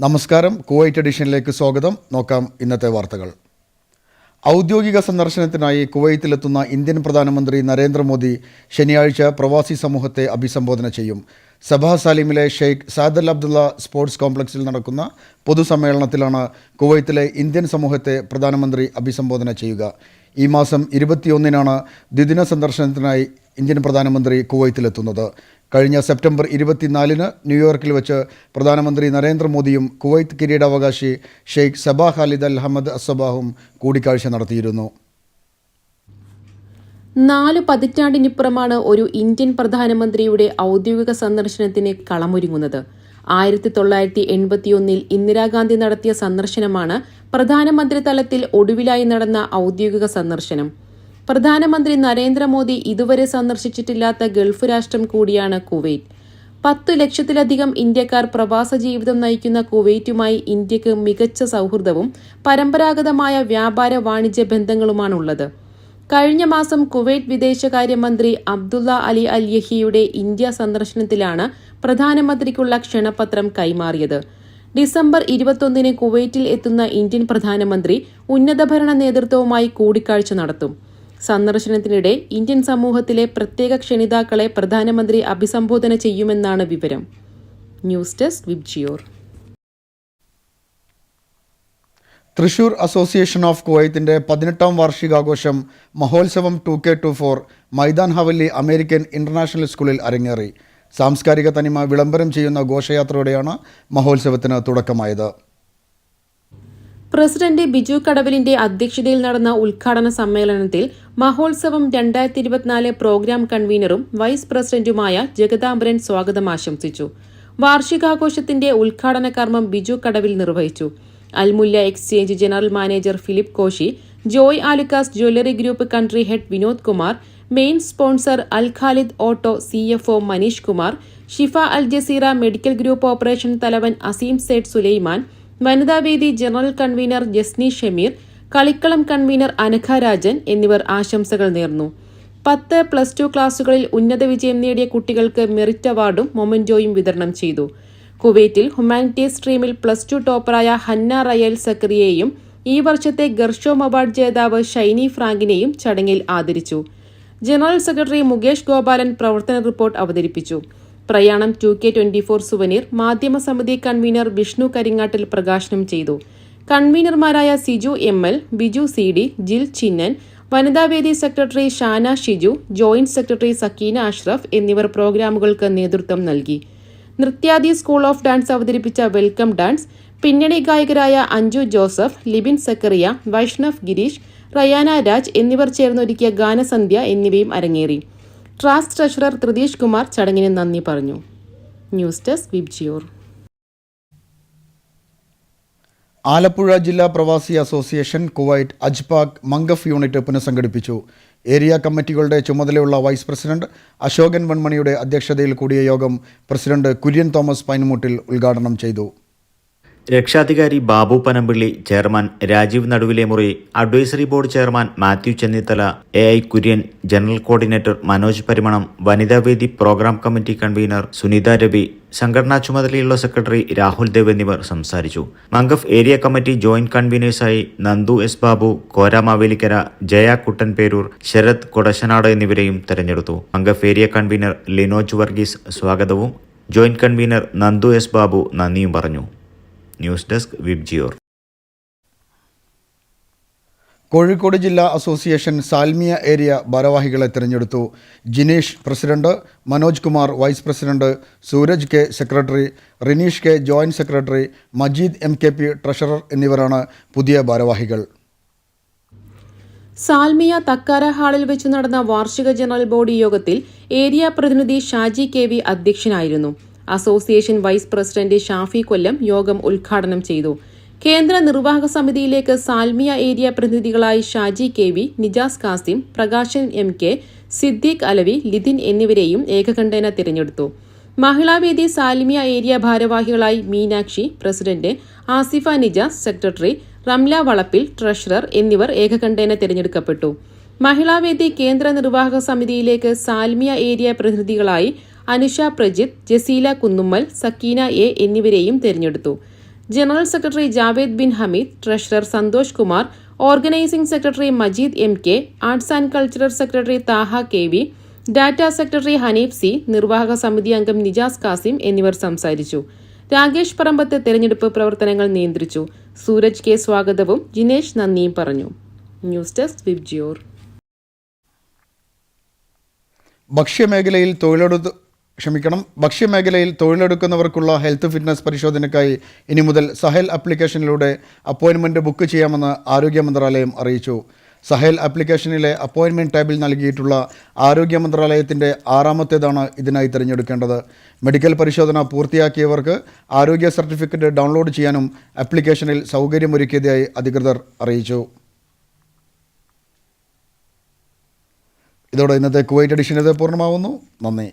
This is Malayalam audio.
നമസ്കാരം. കുവൈറ്റ് എഡിഷനിലേക്ക് സ്വാഗതം. നോക്കാം ഇന്നത്തെ വാർത്തകൾ. ഔദ്യോഗിക സന്ദർശനത്തിനായി കുവൈത്തിലെത്തുന്ന ഇന്ത്യൻ പ്രധാനമന്ത്രി നരേന്ദ്രമോദി ശനിയാഴ്ച പ്രവാസി സമൂഹത്തെ അഭിസംബോധന ചെയ്യും. Sabah സാലിമിലെ Sheikh Saad al Abdullah sports കോംപ്ലക്സിൽ നടക്കുന്ന പൊതുസമ്മേളനത്തിലാണ് കുവൈത്തിലെ ഇന്ത്യൻ സമൂഹത്തെ പ്രധാനമന്ത്രി അഭിസംബോധന ചെയ്യുക. ഈ മാസം ഇരുപത്തിയൊന്നിനാണ് ദ്വിദിന സന്ദർശനത്തിനായി ഇന്ത്യൻ പ്രധാനമന്ത്രി കുവൈത്തിലെത്തുന്നത്. കഴിഞ്ഞ സെപ്റ്റംബർ ഇരുപത്തിനാലിന് ന്യൂയോർക്കിൽ വെച്ച് പ്രധാനമന്ത്രി നരേന്ദ്രമോദിയും കുവൈത്ത് കിരീടാവകാശി Sheikh Sabah Khalid Al Hamad അസബാഹും കൂടിക്കാഴ്ച നടത്തിയിരുന്നു. നാല് പതിറ്റാണ്ടിനിപ്പുറമാണ് ഒരു ഇന്ത്യൻ പ്രധാനമന്ത്രിയുടെ ഔദ്യോഗിക സന്ദർശനത്തിന് കളമൊരുങ്ങുന്നത്. ആയിരത്തി തൊള്ളായിരത്തി എൺപത്തിയൊന്നിൽ ഇന്ദിരാഗാന്ധി നടത്തിയ സന്ദർശനമാണ് പ്രധാനമന്ത്രി തലത്തിൽ ഒടുവിലായി നടന്ന ഔദ്യോഗിക സന്ദർശനം. പ്രധാനമന്ത്രി നരേന്ദ്രമോദി ഇതുവരെ സന്ദർശിച്ചിട്ടില്ലാത്ത ഗൾഫ് രാഷ്ട്രം കൂടിയാണ് കുവൈറ്റ്. പത്തു ലക്ഷത്തിലധികം ഇന്ത്യക്കാർ പ്രവാസ ജീവിതം നയിക്കുന്ന കുവൈറ്റുമായി ഇന്ത്യയ്ക്ക് മികച്ച സൗഹൃദവും പരമ്പരാഗതമായ വ്യാപാര വാണിജ്യ ബന്ധങ്ങളുമാണുള്ളത്. കഴിഞ്ഞ മാസം കുവൈറ്റ് വിദേശകാര്യമന്ത്രി അബ്ദുള്ള അലി അൽ യഹിയുടെ ഇന്ത്യ സന്ദർശനത്തിലാണ് പ്രധാനമന്ത്രിക്കുള്ള ക്ഷണപത്രം കൈമാറിയത്. ഡിസംബർ ഇരുപത്തൊന്നിന് കുവൈറ്റിൽ എത്തുന്ന ഇന്ത്യൻ പ്രധാനമന്ത്രി ഉന്നതഭരണ നേതൃത്വവുമായി കൂടിക്കാഴ്ച നടത്തും. സന്ദർശനത്തിനിടെ ഇന്ത്യൻ സമൂഹത്തിലെ പ്രത്യേക ക്ഷണിതാക്കളെ പ്രധാനമന്ത്രി അഭിസംബോധന ചെയ്യുമെന്നാണ് വിവരം. News desk Vibgyor Thrissur association of കുവൈത്തിന്റെ പതിനെട്ടാം വാർഷികാഘോഷം മഹോത്സവം two K two four Maidan Hawally American International സ്കൂളിൽ അരങ്ങേറി. സാംസ്കാരിക തനിമ വിളംബരം ചെയ്യുന്ന ഘോഷയാത്രയോടെയാണ് മഹോത്സവത്തിന് തുടക്കമായത്. പ്രസിഡന്റ് ബിജു കടവലിന്റെ അധ്യക്ഷതയിൽ നടന്ന ഉദ്ഘാടന സമ്മേളനത്തിൽ മഹോത്സവം രണ്ടായിരത്തി ഇരുപത്തിനാല് പ്രോഗ്രാം കൺവീനറും വൈസ് പ്രസിഡന്റുമായ ജഗദാംബരൻ സ്വാഗതം ആശംസിച്ചു. വാർഷികാഘോഷത്തിന്റെ ഉദ്ഘാടന കർമ്മം ബിജു കടവിൽ നിർവഹിച്ചു. Al Mulla exchange general manager Philip Koshy Joy Alukkas jewellery group country head Vinod Kumar main sponsor Al Khalid auto C F O Manish Kumar Shifa Al Jazeera medical group operation തലവൻ അസീം സേഡ് സുലൈമാൻ വനിതാവേദി ജനറൽ കൺവീനർ ജസ്നി ഷമീർ കളിക്കളം കൺവീനർ അനഘ രാജൻ എന്നിവർ ആശംസകൾ നേർന്നു. പത്ത് പ്ലസ് ടു ക്ലാസുകളിൽ ഉന്നത വിജയം നേടിയ കുട്ടികൾക്ക് മെറിറ്റ് അവാർഡും മൊമന്റോയും വിതരണം ചെയ്തു. കുവൈറ്റിൽ ഹ്യൂമാനിറ്റീസ് സ്ട്രീമിൽ പ്ലസ് ടു ടോപ്പറായ ഹന്ന റയൽ സക്രിയെയും ഈ വർഷത്തെ ഗർഷോം അവാർഡ് ജേതാവ് ഷൈനി ഫ്രാങ്കിനെയും ചടങ്ങിൽ ആദരിച്ചു. ജനറൽ സെക്രട്ടറി മുകേഷ് ഗോപാലൻ പ്രവർത്തന റിപ്പോർട്ട് അവതരിപ്പിച്ചു. പ്രയാണം two K twenty four souvenir മാധ്യമസമിതി convener Vishnu Karingattil പ്രകാശനം ചെയ്തു. കൺവീനർമാരായ Siju M L Biju C D Jil Chinnan വനിതാവേദി secretary Shana Shiju joint secretary Sakeena Ashraf എന്നിവർ പ്രോഗ്രാമുകൾക്ക് നേതൃത്വം നൽകി. നൃത്യാദി സ്കൂൾ ഓഫ് ഡാൻസ് അവതരിപ്പിച്ച വെൽക്കം ഡാൻസ് പിന്നണി ഗായകരായ അഞ്ജു ജോസഫ് ലിബിൻ സക്കറിയ വൈഷ്ണവ് ഗിരീഷ് റയാന രാജ് എന്നിവർ ചേർന്നൊരുക്കിയ ഗാനസന്ധ്യ എന്നിവയും അരങ്ങേറി. ട്രാസ്റ്റ് ട്രഷറർ ത്രിതീഷ് കുമാർ ചടങ്ങിന് നന്ദി പറഞ്ഞു. ന്യൂസ് ഡെസ്ക് വിബ്ജിയോർ ആലപ്പുഴ ജില്ലാ പ്രവാസി association Kuwait Ajpak Mangaf unit പുനഃസംഘടിപ്പിച്ചു. Area കമ്മിറ്റികളുടെ ചുമതലയുള്ള വൈസ് പ്രസിഡന്റ് അശോകൻ വൺമണിയുടെ അധ്യക്ഷതയിൽ കൂടിയ യോഗം പ്രസിഡന്റ് കുര്യൻ തോമസ് പൈൻമുട്ടിൽ ഉദ്ഘാടനം ചെയ്തു. രക്ഷാധികാരി Babu Panampilly chairman Rajeev Naduvile Muri advisory board chairman Mathew Chennithala A I Kurian general coordinator Manoj Parimanam Vanithavedi program committee convener Sunitha Ravi സംഘടനാ ചുമതലയുള്ള സെക്രട്ടറി രാഹുൽ ദേവ് എന്നിവർ സംസാരിച്ചു. മംഗഫ് ഏരിയ കമ്മിറ്റി ജോയിന്റ് കൺവീനേഴ്സായി നന്ദു എസ് ബാബു കോരാമാവേലിക്കര ജയ കുട്ടൻപേരൂർ ശരത് കൊടശനാട് എന്നിവരെയും തെരഞ്ഞെടുത്തു. Mangaf area convener Linoj Varghese സ്വാഗതവും joint convener Nandu S Babu നന്ദിയും പറഞ്ഞു. ന്യൂസ് ഡെസ്ക് വിബ്ജിയോർ കോഴിക്കോട് ജില്ലാ അസോസിയേഷൻ സാൽമിയ ഏരിയ ഭാരവാഹികളെ തിരഞ്ഞെടുത്തു. Jineesh president Manoj Kumar vice president Sooraj K secretary Rineesh K joint secretary Majeed M K P treasurer എന്നിവരാണ് പുതിയ ഭാരവാഹികൾ. സാൽമിയ തക്കാര ഹാളിൽ വെച്ച് നടന്ന വാർഷിക ജനറൽ ബോഡി യോഗത്തിൽ ഏരിയ പ്രതിനിധി ഷാജി കെ വി അധ്യക്ഷനായിരുന്നു. Association vice president Shafi Kollam യോഗം ഉദ്ഘാടനം ചെയ്തു. കേന്ദ്ര നിർവാഹക സമിതിയിലേക്ക് Salmiya area പ്രതിനിധികളായി Shaji K V Nijas Kasim Prakashan M K Siddique Alavi Lithin എന്നിവരെയും ഏകകണ്ഠേന തിരഞ്ഞെടുത്തു. മഹിളാവേദി സാൽമിയ ഏരിയ ഭാരവാഹികളായി Meenakshi president Asifa Nijas secretary Ramla Valappil treasurer എന്നിവർ ഏകകണ്ഠേന തിരഞ്ഞെടുക്കപ്പെട്ടു. മഹിളാവേദി കേന്ദ്ര നിർവാഹക സമിതിയിലേക്ക് സാൽമിയ ഏരിയ പ്രതിനിധികളായി അനുഷ പ്രജിത്ത് ജസീല കുന്നുമ്മൽ സക്കീന എ എന്നിവരെയും തെരഞ്ഞെടുത്തു. General secretary Javed Bin Hameed treasurer Santhosh Kumar organising secretary Majeed M K arts and cultural secretary Thaha K V data secretary Hanif C നിർവാഹക സമിതി അംഗം നിജാസ് കാസിം എന്നിവർ സംസാരിച്ചു. രാകേഷ് പറമ്പത്ത് തെരഞ്ഞെടുപ്പ് പ്രവർത്തനങ്ങൾ നിയന്ത്രിച്ചു. സൂരജ് കെ സ്വാഗതവും ജിനേഷ് നന്ദിയും പറഞ്ഞു. News desk Vibgyor. ഭക്ഷ്യമേഖലയിൽ തൊഴിലെടുത്ത് ക്ഷമിക്കണം. ഭക്ഷ്യമേഖലയിൽ തൊഴിലെടുക്കുന്നവർക്കുള്ള ഹെൽത്ത് ഫിറ്റ്നസ് പരിശോധനയ്ക്കായി ഇനി മുതൽ സഹൽ ആപ്ലിക്കേഷനിലൂടെ അപ്പോയിൻമെന്റ് ബുക്ക് ചെയ്യാമെന്ന് ആരോഗ്യ മന്ത്രാലയം അറിയിച്ചു. സഹൽ ആപ്ലിക്കേഷനിലെ അപ്പോയിൻമെന്റ് ടാബിൽ നൽകിയിട്ടുള്ള ആരോഗ്യ മന്ത്രാലയത്തിന്റെ ആറാമത്തേതാണ് ഇതിനായി തിരഞ്ഞെടുക്കേണ്ടത്. മെഡിക്കൽ പരിശോധന പൂർത്തിയാക്കിയവർക്ക് ആരോഗ്യ സർട്ടിഫിക്കറ്റ് ഡൗൺലോഡ് ചെയ്യാനും ആപ്ലിക്കേഷനിൽ സൗകര്യമൊരുക്കിയതായി അധികൃതർ അറിയിച്ചു. ഇതോടെ ഇന്നത്തെ കുവൈറ്റ് എഡിഷൻ ഇത് പൂർണമാവുന്നു. നന്ദി.